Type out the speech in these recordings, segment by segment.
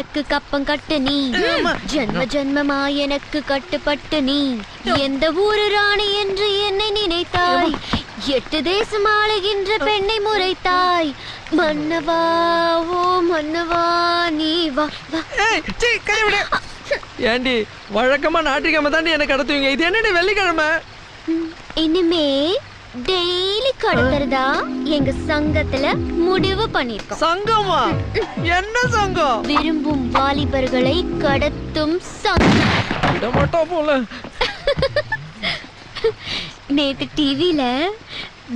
எனக்கு கப்பம் கட்டு நீ. ஜென்ம ஜென்மமா எனக்கு கட்டுப்பட்டு நீ. எந்த ஊரு ராணி என்று என்னை நினைத்தாய்? எட்டு தேசம் ஆளுகின்ற பெண்ணை முறைத்தாய். மன்னவா ஓ மன்னவா நீ வா ஏண்டி வழக்கமா ஞாயிற்றுக்கிழமை தாண்டி எனக்கு கடத்துவீங்க? இது என்னடி வெள்ளிக்கிழமை? இனிமே டெய்லி கடத்துறதா? எங்க சங்கத்துல முடிவு பண்ணிருக்கோம். சங்கமா? என்ன சங்கம்? விரும்பும் வாலிபர்களை கடத்தும் சங்கம். போல நேத்து டிவில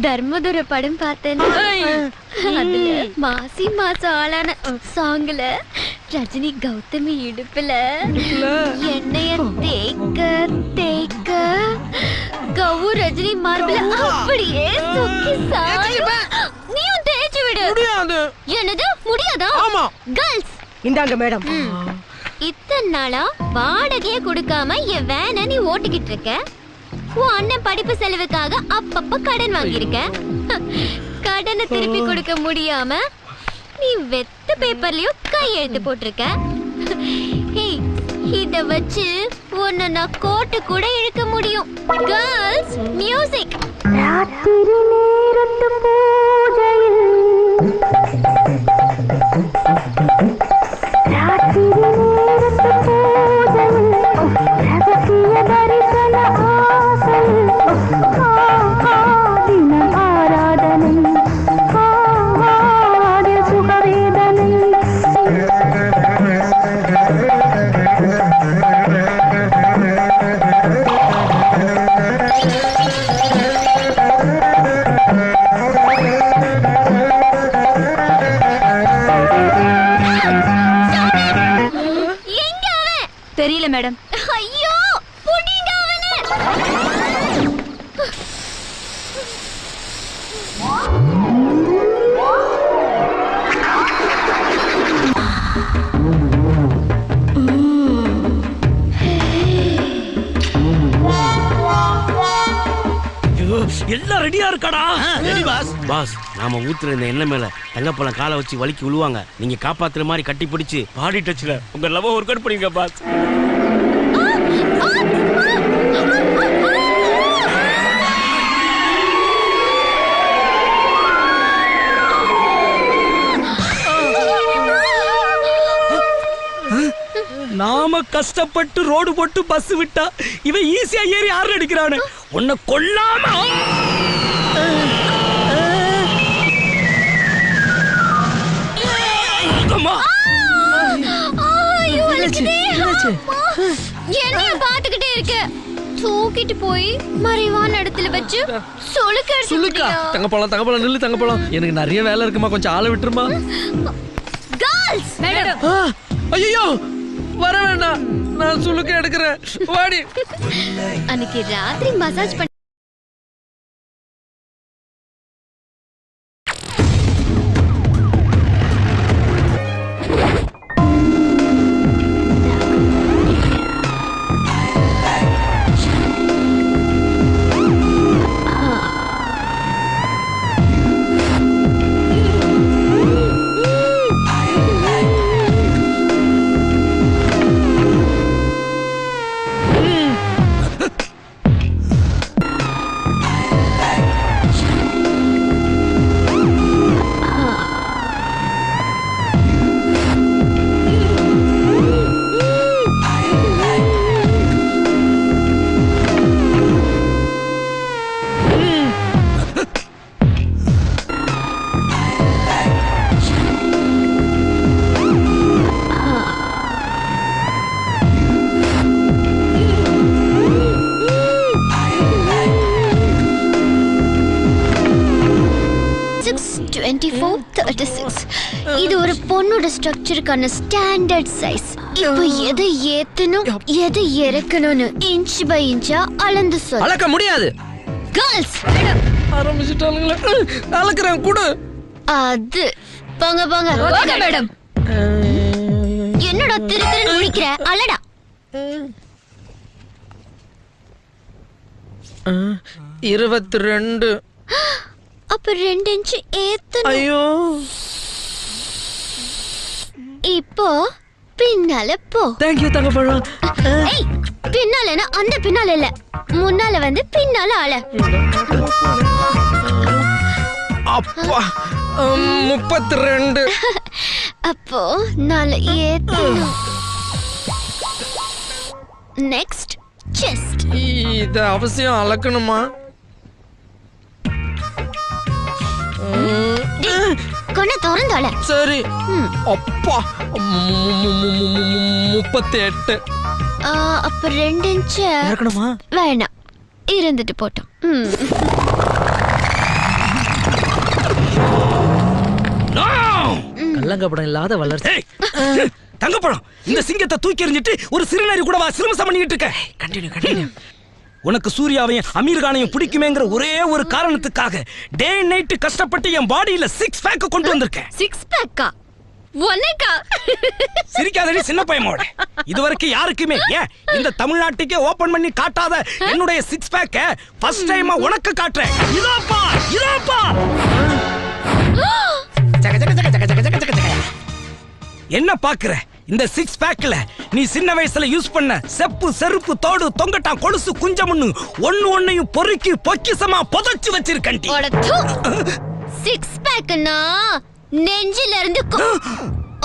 தர்மதுர படம் பார்த்தேன். அதுல மாசி மாசம் ஆளான சாங்ல ரஜினி கௌதமி இடுப்புல எண்ணெய தேக்க தேக்க. கவு ரஜினி மார்பிள அப்படியே சுக்கி சாயும். நீயும் தேய்ச்சி விடு. முடியாது. என்னது? முடியாதா? ஆமா. கேர்ள்ஸ் இந்தாங்க மேடம் இத்தனை நாளா வாடகையே கொடுக்காம என் வேனை நீ ஓட்டிக்கிட்டு இருக்க? உன் அண்ணன் படிப்பு செலவுக்காக அப்பப்ப கடன் வாங்கியிருக்க? கடனை திருப்பி கொடுக்க முடியாம நீ வெத்த பேப்பர்லயும் கையெழுத்து போட்டிருக்க? இத வச்சு உன்னை நான் கோட்டு கூட இழுக்க முடியும். கேர்ள்ஸ் மியூசிக் ராத்திரி நேரத்து பூஜை தெரியல மேடம். ஐயோ புடிங்க அவனை எல்லாம் ரெடியா இருக்காடா? பாஸ். பாஸ் நாம ஊத்துற இந்த எண்ணெய் மேல தங்கப்பழம் காலை வச்சு வலிக்கு விழுவாங்க நீங்க காப்பாத்துற மாதிரி கட்டி பிடிச்சு பாடி டச்ல உங்க லவ் ஒர்க் அவுட் பண்ணுங்க பாஸ். நாம கஷ்டப்பட்டு ரோடு போட்டு பஸ் விட்டா இவன் ஈஸியா ஏறி ஆறு அடிக்கிறானு. உன்னை கொல்லாம. என்னைய பாத்துக்கிட்டே இருக்க. தூக்கிட்டு போய் மறைவான இடத்துல வச்சு சுளுக்க சுல்லுக்கா தங்கப்பழம் தங்கப்பழம் நில்லு தங்கப்பழம். எனக்கு நிறைய வேலை இருக்குமா? கொஞ்சம் ஆளை விட்டுருமா? கேர்ள்ஸ் மேடம் ஐயோ வர வேண்டாம். நான் சுளுக்க எடுக்கிறேன். வாடி. அன்னைக்கு ராத்திரி மசாஜ் பண்ண டுவெண்ட்டி ஃபோர் தேர்ட்டி சிக்ஸ் இது ஒரு பொண்ணோட ஸ்ட்ரக்சருக்கான ஸ்டாண்டர்ட் சைஸ் இப்போ எதை ஏத்தணும் எதை இறக்கணும்னு இன்ச் பை இன்ச்சா அளந்து சொல். அளக்க முடியாது. கேர்ள்ஸ் ஆரம்பிச்சுட்டானுங்களே. அளக்குறேன் கொடு. அது. போங்க போங்க. ஓகே. மேடம். என்னடா திரு திருன்னு முடிக்கிற அலடா. இருபத்தி ரெண்டு. அப்ப ரெண்டு இன்ச் ஏத்தணும். ஐயோ. இப்போ பின்னால போ. தேங்க்யூ தங்கப்பழம் ஏய் பின்னாலனா அந்த பின்னால இல்ல. முன்னால வந்து பின்னால ஆள. அப்பா முப்பத்தி ரெண்டு அப்போ நாலு ஏத்தணும். நெக்ஸ்ட் செஸ்ட் இது அவசியம் அளக்கணுமா? கொண்ட திறந்தால சரி. அப்பா முப்பத்தி எட்டு அப்ப ரெண்டு இன்ச்சு இறக்கணுமா? வேணாம். இருந்துட்டு போட்டோம். ம். No! கள்ளங்கப்படம் இல்லாத வளர்ச்சி. ஏய், தங்கப்பழம் இந்த சிங்கத்தை தூக்கி எறிஞ்சிட்டு ஒரு சிறுநரி கூட வா சிரமசம் பண்ணிக்கிட்டு இருக்க? கண்டினியூ கண்டினியூ உனக்கு சூர்யாவையும் அமீர் கானையும் பிடிக்குமேங்கிற ஒரே ஒரு காரணத்துக்காக டே நைட் கஷ்டப்பட்டு என் பாடியில சிக்ஸ் பேக் கொண்டு வந்திருக்கேன். சிக்ஸ் பேக்கா ஒன்னேக்கா? சிரிக்காதடி சின்ன பையனோட. இதுவரைக்கும் யாருக்குமே ஏன்? இந்த தமிழ்நாட்டுக்கே ஓபன் பண்ணி காட்டாத என்னுடைய சிக்ஸ் பேக்க ஃபர்ஸ்ட் டைமா உனக்கு காட்டுறேன். இதாப்பா இதாப்பா. என்ன பாக்குற இந்த சிக்ஸ் பேக்ல நீ சின்ன வயசுல யூஸ் பண்ண செப்பு செருப்பு தோடு தொங்கட்டான் கொலுசு குஞ்சமுன்னு ஒண்ணு ஒண்ணையும் பொறுக்கி பொக்கிசமா புதைச்சு வச்சிருக்கண்டி சிக்ஸ் பேக்னா நெஞ்சில இருந்து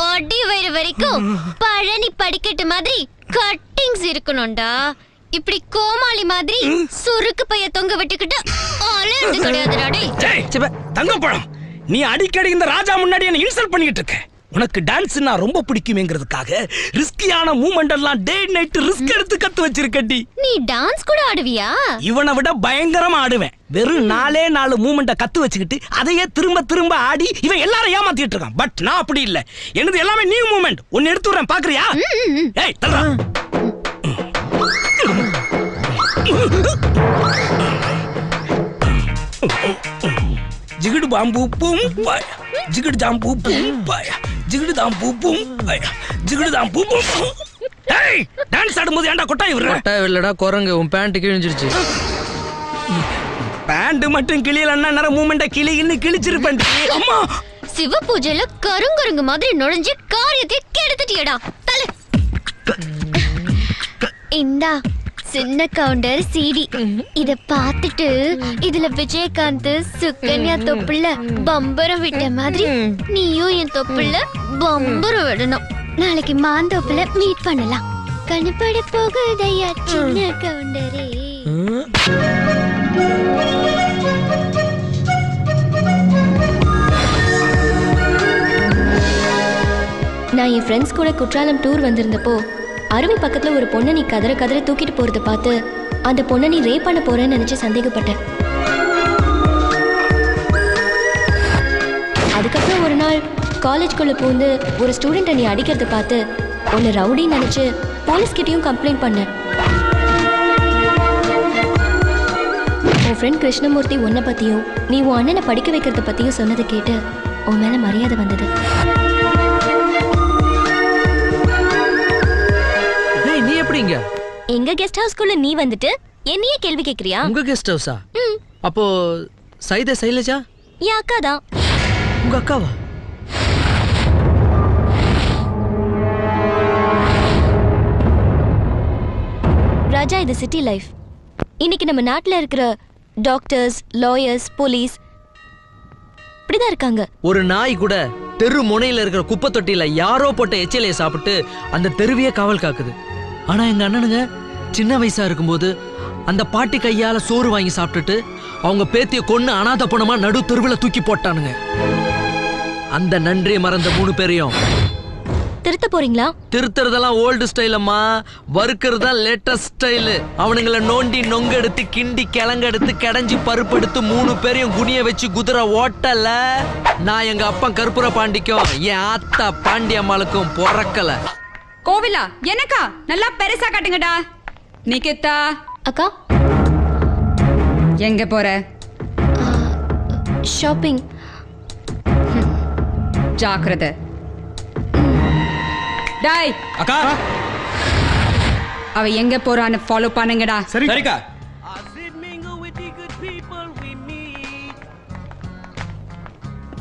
அடி வயிறு வரைக்கும் பழனி படிக்கட்டு மாதிரி கட்டிங்ஸ் இருக்கணும்டா இப்படி கோமாளி மாதிரி சுருக்கு பைய தொங்க விட்டுக்கிட்டு அலையறது கிடையாதுடா டேய். ஜெய், தங்கப்பழம் நீ அடிக்கடி இந்த ராஜா முன்னாடி என்ன இன்சல்ட் பண்ணிட்டு இருக்க. உனக்கு டான்ஸ்னா ரொம்ப பிடிக்குமேங்கிறதுக்காக ரிஸ்கியான மூமெண்ட் எல்லாம் டே நைட் ரிஸ்க் எடுத்து கத்து வச்சிருக்கட்டி. நீ டான்ஸ் கூட ஆடுவியா? இவனை விட பயங்கரமா ஆடுவேன். வெறும் நாலே நாலு மூமெண்ட கத்து வச்சுக்கிட்டு அதையே திரும்ப திரும்ப ஆடி இவன் எல்லாரும் ஏமாத்திட்டு இருக்கான். பட் நான் அப்படி இல்ல. எனது எல்லாமே நியூ மூமெண்ட் ஒன்னு எடுத்து வரேன் பாக்குறியா ஏய் தல்றா ஜிகிடு பாம்பு பூம் பாய ஜிகிடு ஜாம்பு பூம் பாய ஜிகிடு தாம்பு பூம் பாய ஜிகிடு தாம்பு பூம் ஏய் டான்ஸ் ஆடும்போது ஏன்டா கொட்டாய் விடுற? கொட்டாய் இல்லடா குரங்கு உன் பேண்ட் கிழிஞ்சிருச்சு பேண்ட் மட்டும் கிளியலன்னா நேரம் மூமெண்ட கிளின்னு கிழிச்சிருப்பேன். அம்மா. சிவ பூஜையில கருங்குரங்கு மாதிரி நுழைஞ்சு காரியத்தை கெடுத்துட்டியடா. தலை இந்தா சின்ன கவுண்டர் சிடி. இத பார்த்துட்டு இதுல விஜயகாந்த் சுகன்யா தொப்புல பம்பரம் விட்ட மாதிரி நீயும் என் தொப்புல பம்பரம் விடணும். நாளைக்கு மாந்தோப்புல மீட் பண்ணலாம். கணுப்பட போகுதையா சின்ன கவுண்டரே. நான் என் ஃப்ரெண்ட்ஸ் கூட குற்றாலம் டூர் வந்திருந்தப்போ அருவி பக்கத்துல ஒரு பொண்ணை நீ கதற கதற தூக்கிட்டு போறத பார்த்து அந்த பொண்ணை நீ ரேப் பண்ண போறேன்னு நினைச்சு சந்தேகப்பட்டேன். அதுக்கப்புறம் ஒரு நாள் காலேஜ்குள்ள பூந்து ஒரு ஸ்டூடெண்ட்டை நீ அடிக்கிறத பார்த்து உன்னை ரவுடி நினைச்சு போலீஸ் கிட்டயும் கம்ப்ளைண்ட் பண்ணேன். உன் ஃப்ரெண்ட் கிருஷ்ணமூர்த்தி உன்னை பத்தியும் நீ உன் அண்ணனை படிக்க வைக்கிறத பத்தியும் சொன்னதை கேட்டு உன் மேல மரியாதை வந்தது. எங்க கெஸ்ட் ஹவுஸ்க்குள்ள நீ வந்துட்டு என்னையே கேள்வி கேக்குறியா? உங்க கெஸ்ட் ஹவுஸா அப்போ சைத சைலஜா? என் அக்கா தான். உங்க அக்காவா? ராஜா இது சிட்டி லைஃப் இன்னைக்கு நம்ம நாட்டுல இருக்கிற டாக்டர்ஸ் லாயர்ஸ் போலீஸ் இப்படிதான் இருக்காங்க. ஒரு நாய் கூட தெரு முனையில இருக்கிற குப்பை தொட்டியில யாரோ போட்ட எச்சிலையை சாப்பிட்டு அந்த தெருவையே காவல் காக்குது. ஆனா எங்க அண்ணனுங்க சின்ன வயசா இருக்கும்போது அந்த பாட்டி கையால சோறு வாங்கி சாப்பிட்டுட்டு அவங்க பேத்திய கொன்னு அனாதை பணமா நடு தெருவில் தூக்கி போட்டானுங்க. அந்த நன்றியை மறந்த மூணு பேரையும். திருத்த போறீங்களா? திருத்துறதெல்லாம் ஓல்டு ஸ்டைல் அம்மா. வறுக்கிறது தான் லேட்டஸ்ட் ஸ்டைலு அவனுங்களை நோண்டி நொங்கெடுத்து கிண்டி கிழங்கெடுத்து கடைஞ்சி பருப்பெடுத்து மூணு பேரையும் குனிய வச்சு குதிரை ஓட்டல. நான் எங்க அப்பா கற்பூர பாண்டிக்கும் என் ஆத்தா பாண்டியம்மாளுக்கும் பிறக்கல. கோவிலா? எனக்கா? நல்லா பெருசா காட்டுங்கடா. நிக்கிதா அக்கா? எங்க போற? ஷாப்பிங். ஜாக்கிரதை. டாய். அக்கா. அவ எங்க போறான்னு ஃபாலோ பண்ணுங்கடா. சரிக்கா.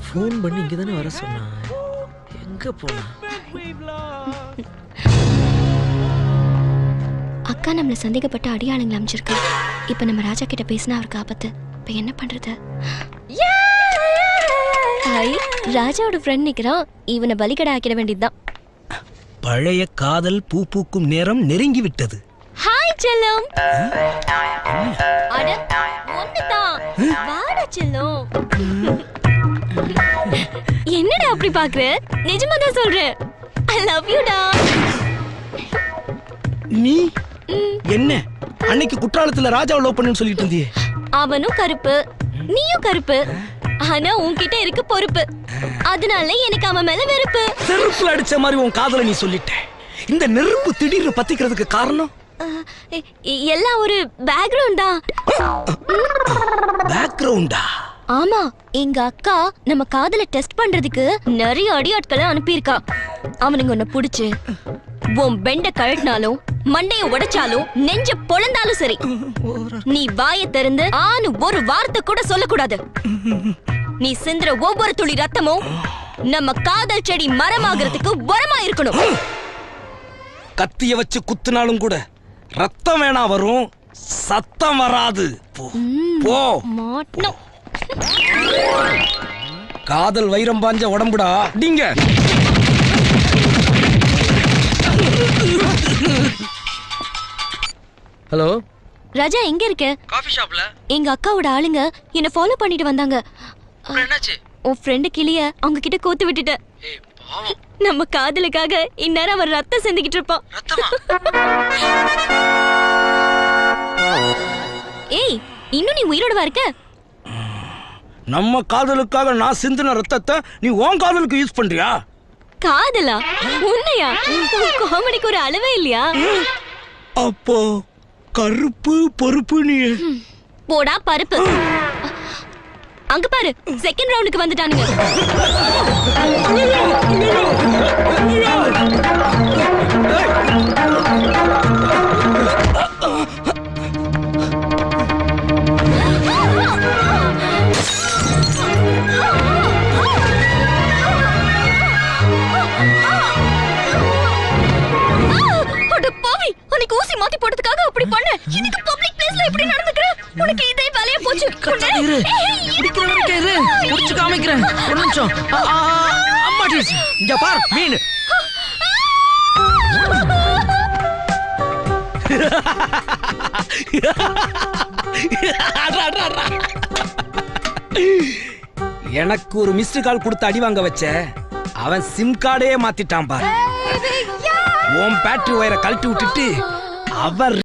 ஃபோன் பண்ணி இங்க தானே வர சொன்னா எங்க போனா அக்கா நம்மள சந்தேகப்பட்ட அடியாளுங்களை அமைச்சிருக்கா இப்ப நம்ம ராஜா கிட்ட பேசினா அவருக்கு ஆபத்து. இப்ப என்ன பண்றது? ஹாய் ராஜாவோட ஃப்ரெண்ட் நிக்கிறான். இவனை பலிகடை ஆக்கிட வேண்டியதுதான். பழைய காதல் பூ பூக்கும் நேரம் நெருங்கி விட்டது. ஹாய் செல்லம். அட ஒண்ணுதான் வாடா செல்லம். என்னடா அப்படி பாக்குற? நிஜமா தான் சொல்றேன் ஐ லவ் யூ டா நீ என்ன? அன்னைக்கு குற்றாலத்துல ராஜாவை லவ் பண்ணுன்னு சொல்லிட்டு இருந்தியே. அவனும் கருப்பு நீயும் கருப்பு. ஆனா உன்கிட்ட இருக்கு பொறுப்பு. அதனால எனக்கு அவன் மேல வெறுப்பு. செருப்புல அடிச்ச மாதிரி உன் காதல நீ சொல்லிட்ட. இந்த நெருப்பு திடீர்னு பத்திக்கிறதுக்கு காரணம்? எல்லாம் ஒரு பேக்ரவுண்ட் பேக்ரவுண்டா ஆமா எங்க அக்கா நம்ம காதல டெஸ்ட் பண்றதுக்கு நிறைய அடியாட்களை அனுப்பியிருக்கா. அவனுங்க உன்னை புடிச்சு. உன் பெண்ட கழட்டினாலும் மண்டைய உடைச்சாலும் நெஞ்ச பொழந்தாலும் சரி. நீ வாயை திறந்து ஆணு ஒரு வார்த்தை கூட சொல்லக்கூடாது. நீ சிந்துற ஒவ்வொரு துளி ரத்தமும் நம்ம காதல் செடி மரமாகிறதுக்கு உரமா இருக்கணும். கத்திய வச்சு குத்துனாலும் கூட ரத்தம் வேணா வரும் சத்தம் வராது. போ காதல் வைரம் பாஞ்ச உடம்புடா. நீங்க. ஹலோ? ராஜா எங்க இருக்க? காஃபி ஷாப்ல. எங்க அக்காவோட ஆளுங்க என்ன ஃபாலோ பண்ணிட்டு வந்தாங்க. என்னாச்சு? உன் ஃப்ரெண்டு கிளிய அவங்க கிட்ட கோத்து விட்டுட்ட. நம்ம காதலுக்காக இந்நேரம் அவர் ரத்தம் சிந்திக்கிட்டு இருப்பான் ரத்தமா? ஏய் இன்னும் நீ உயிரோடவா இருக்க? நம்ம காதலுக்காக நான் சிந்தின ரத்தத்தை நீ உன் காதலுக்கு யூஸ் பண்றியா? காதலா? உன்னையா? உன் காமெடிக்கு ஒரு அளவே இல்லையா? அப்போ கருப்பு பொறுப்பு நீ போடா பருப்பு. அங்க பாரு செகண்ட் ரவுண்டுக்கு வந்துட்டானுங்க. இரு. ஏய், ஏய், பிடிக்கிற வரைக்கும் இரு. முடிச்சு காமிக்கிறேன். ஒரு நிமிஷம். ஆ, ஆ, ஆ, அம்மா டீஸ் இங்க பார் மீன். எனக்கு ஒரு மிஸ்டு கால் கொடுத்து அடி வாங்க வச்ச. அவன் சிம் கார்டே மாத்திட்டான் பாரு. உன் பேட்டரி ஒயரை கழட்டி விட்டுட்டு அவன்